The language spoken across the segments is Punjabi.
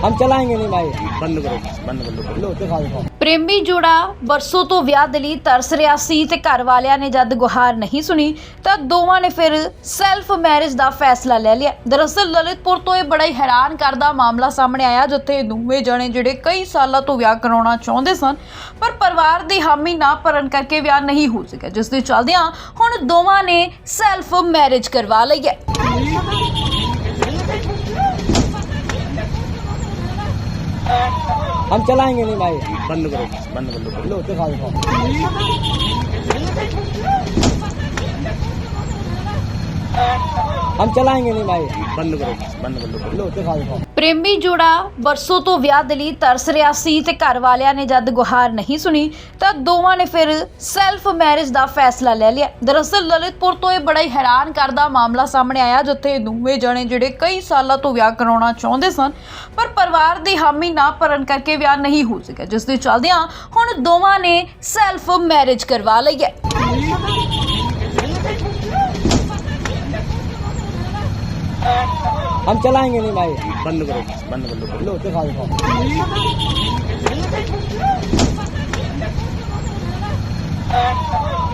हम चलाएंगे नहीं भाई बंद करो बंद कर लो लो दिखा दिखा ਪ੍ਰੇਮੀ ਜੋੜਾ ਬਰਸੋਂ ਤੋਂ ਵਿਆਹ ਦੇ ਲਈ ਤਰਸ ਰਿਹਾ ਸੀ ਤੇ ਘਰ ਵਾਲਿਆਂ ਨੇ ਜਦ ਗੁਹਾਰ ਨਹੀਂ ਸੁਣੀ ਤਾਂ ਦੋਵਾਂ ਨੇ ਫਿਰ ਸੈਲਫ ਮੈਰਿਜ ਦਾ ਫੈਸਲਾ ਲੈ ਲਿਆ ਦਰਅਸਲ ਲਲਿਤਪੁਰ ਤੋਂ ਇਹ ਬੜਾ ਹੀ ਹੈਰਾਨ ਕਰਦਾ ਮਾਮਲਾ ਸਾਹਮਣੇ ਆਇਆ ਜਿੱਥੇ ਦੋਵੇਂ ਜਣੇ ਜਿਹੜੇ ਕਈ ਸਾਲਾਂ ਤੋਂ ਵਿਆਹ ਕਰਾਉਣਾ ਚਾਹੁੰਦੇ ਸਨ ਪਰ ਪਰਿਵਾਰ ਦੀ ਹਾਮੀ ਨਾ ਭਰਨ ਕਰਕੇ ਵਿਆਹ ਨਹੀਂ ਹੋ ਸਕਿਆ ਜਿਸ ਦੇ ਚੱਲਦਿਆਂ ਹੁਣ ਦੋਵਾਂ ਨੇ ਸੈਲਫ ਮੈਰਿਜ ਕਰਵਾ ਲਈ ਹੈ हम चलाएंगे नहीं भाई बंद करो बंद कर लो लो दिखा हम चलाएंगे नहीं भाई बंद करो बंद कर लो लो दिखा दिखा ਪ੍ਰੇਮੀ ਜੋੜਾ ਬਰਸੋਂ ਤੋਂ ਵਿਆਹ ਦੇ ਲਈ ਤਰਸ ਰਿਹਾ ਸੀ ਤੇ ਘਰ ਵਾਲਿਆਂ ਨੇ ਜਦ ਗੁਹਾਰ ਨਹੀਂ ਸੁਣੀ ਤਾਂ ਦੋਵਾਂ ਨੇ ਫਿਰ ਸੈਲਫ ਮੈਰਿਜ ਦਾ ਫੈਸਲਾ ਲੈ ਲਿਆ ਦਰਅਸਲ ਲਲਿਤਪੁਰ ਤੋਂ ਇਹ ਬੜਾ ਹੀ ਹੈਰਾਨ ਕਰਦਾ ਮਾਮਲਾ ਸਾਹਮਣੇ ਆਇਆ ਜਿੱਥੇ ਦੋਵੇਂ ਜਣੇ ਜਿਹੜੇ ਕਈ ਸਾਲਾਂ ਤੋਂ ਵਿਆਹ ਕਰਾਉਣਾ ਚਾਹੁੰਦੇ ਸਨ ਪਰ ਪਰਿਵਾਰ ਦੀ ਹਾਮੀ ਨਾ ਭਰਨ ਕਰਕੇ ਵਿਆਹ ਨਹੀਂ ਹੋ ਸਕਿਆ ਜਿਸ ਦੇ ਚੱਲਦਿਆਂ ਹੁਣ ਦੋਵਾਂ ਨੇ ਸੈਲਫ ਮੈਰਿਜ ਕਰਵਾ ਲਈ ਹੈ हम चलाएंगे नहीं भाई बंद करो बंद कर लो लो दिखा दिखा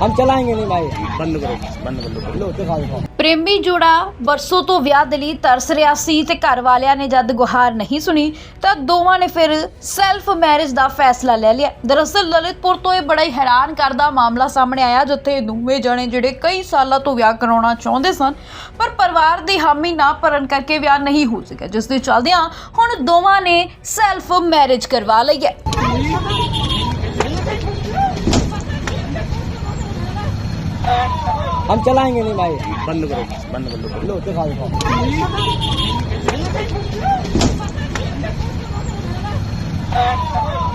हम चलाएंगे नहीं भाई बंद करो बंद कर लो लो दिखा दिखा ਪ੍ਰੇਮੀ ਜੋੜਾ ਬਰਸੋਂ ਤੋਂ ਵਿਆਹ ਦੇ ਲਈ ਤਰਸ ਰਿਹਾ ਸੀ ਤੇ ਘਰ ਵਾਲਿਆਂ ਨੇ ਜਦ ਗੁਹਾਰ ਨਹੀਂ ਸੁਣੀ ਤਾਂ ਦੋਵਾਂ ਨੇ ਫਿਰ ਸੈਲਫ ਮੈਰਿਜ ਦਾ ਫੈਸਲਾ ਲੈ ਲਿਆ। ਦਰਅਸਲ ਲਲਿਤਪੁਰ ਤੋਂ ਇਹ ਬੜਾ ਹੀ ਹੈਰਾਨ ਕਰਦਾ ਮਾਮਲਾ ਸਾਹਮਣੇ ਆਇਆ, ਜਿੱਥੇ ਦੋਵੇਂ ਜਣੇ ਜਿਹੜੇ ਕਈ ਸਾਲਾਂ ਤੋਂ ਵਿਆਹ ਕਰਾਉਣਾ ਚਾਹੁੰਦੇ ਸਨ, ਪਰ ਪਰਿਵਾਰ ਦੀ ਹਾਮੀ ਨਾ ਭਰਨ ਕਰਕੇ ਵਿਆਹ ਨਹੀਂ ਹੋ ਸਕਿਆ। ਜਿਸ ਦੇ ਚੱਲਦਿਆਂ ਹੁਣ ਦੋਵਾਂ ਨੇ ਸੈਲਫ ਮੈਰਿਜ ਕਰਵਾ ਲਈ ਹੈ। हम चलाएंगे नहीं भाई बंद करो बंद कर लो लो दिखा दिखा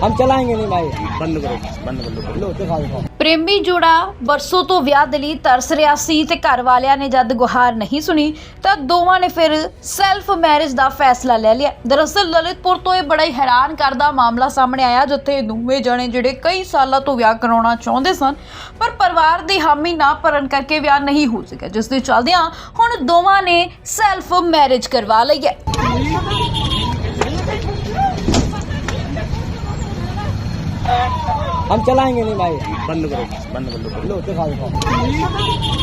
हम चलाएंगे नहीं भाई बंद करो बंद कर लो लो दिखा दिखा ਪ੍ਰੇਮੀ ਜੋੜਾ ਵਰਸੋਂ ਤੋਂ ਵਿਆਹ ਦੇ ਲਈ ਤਰਸ ਰਿਹਾ ਸੀ ਤੇ ਘਰ ਵਾਲਿਆਂ ਨੇ ਜਦ ਗੁਹਾਰ ਨਹੀਂ ਸੁਣੀ ਤਾਂ ਦੋਵਾਂ ਨੇ ਫਿਰ ਸੈਲਫ ਮੈਰਿਜ ਦਾ ਫੈਸਲਾ ਲੈ ਲਿਆ। ਦਰਅਸਲ ਲਲਿਤਪੁਰ ਤੋਂ ਇਹ ਬੜਾ ਹੀ ਹੈਰਾਨ ਕਰਦਾ ਮਾਮਲਾ ਸਾਹਮਣੇ ਆਇਆ, ਜਿੱਥੇ ਦੋਵੇਂ ਜਣੇ ਜਿਹੜੇ ਕਈ ਸਾਲਾਂ ਤੋਂ ਵਿਆਹ ਕਰਾਉਣਾ ਚਾਹੁੰਦੇ ਸਨ, ਪਰ ਪਰਿਵਾਰ ਦੀ ਹਾਮੀ ਨਾ ਭਰਨ ਕਰਕੇ ਵਿਆਹ ਨਹੀਂ ਹੋ ਸਕਿਆ। ਜਿਸ ਦੇ ਚੱਲਦਿਆਂ ਹੁਣ ਦੋਵਾਂ ਨੇ ਸੈਲਫ ਮੈਰਿਜ ਕਰਵਾ ਲਈ ਹੈ। हम चलाएंगे नहीं भाई बंद करो बंद कर लो लो दिखा दिखा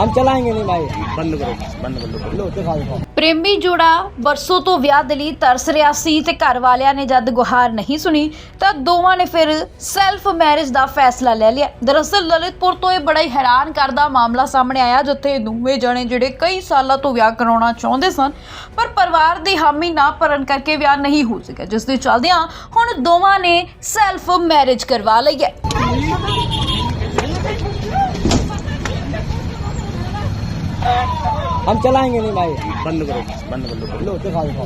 हम चलाएंगे नहीं भाई बंद करो बंद कर लो लो दिखा दिखा ਪ੍ਰੇਮੀ ਜੋੜਾ ਬਰਸੋਂ ਤੋਂ ਵਿਆਹ ਦੇ ਲਈ ਤਰਸ ਰਿਹਾ ਸੀ ਤੇ ਘਰ ਵਾਲਿਆਂ ਨੇ ਜਦ ਗੁਹਾਰ ਨਹੀਂ ਸੁਣੀ ਤਾਂ ਦੋਵਾਂ ਨੇ ਫਿਰ ਸੈਲਫ ਮੈਰਿਜ ਦਾ ਫੈਸਲਾ ਲੈ ਲਿਆ ਦਰਅਸਲ ਲਲਿਤਪੁਰ ਤੋਂ ਇਹ ਬੜਾ ਹੀ ਹੈਰਾਨ ਕਰਦਾ ਮਾਮਲਾ ਸਾਹਮਣੇ ਆਇਆ ਜਿੱਥੇ ਦੋਵੇਂ ਜਣੇ ਜਿਹੜੇ ਕਈ ਸਾਲਾਂ ਤੋਂ ਵਿਆਹ ਕਰਾਉਣਾ ਚਾਹੁੰਦੇ ਸਨ ਪਰ ਪਰਿਵਾਰ ਦੀ ਹਾਮੀ ਨਾ ਭਰਨ ਕਰਕੇ ਵਿਆਹ ਨਹੀਂ ਹੋ ਸਕਿਆ ਜਿਸ ਦੇ ਚੱਲਦਿਆਂ ਹੁਣ ਦੋਵਾਂ ਨੇ ਸੈਲਫ ਮੈਰਿਜ ਕਰਵਾ ਲਈ ਹੈ हम चलाएंगे नहीं भाई बंद करो बंद कर लो लो दिखा दिखा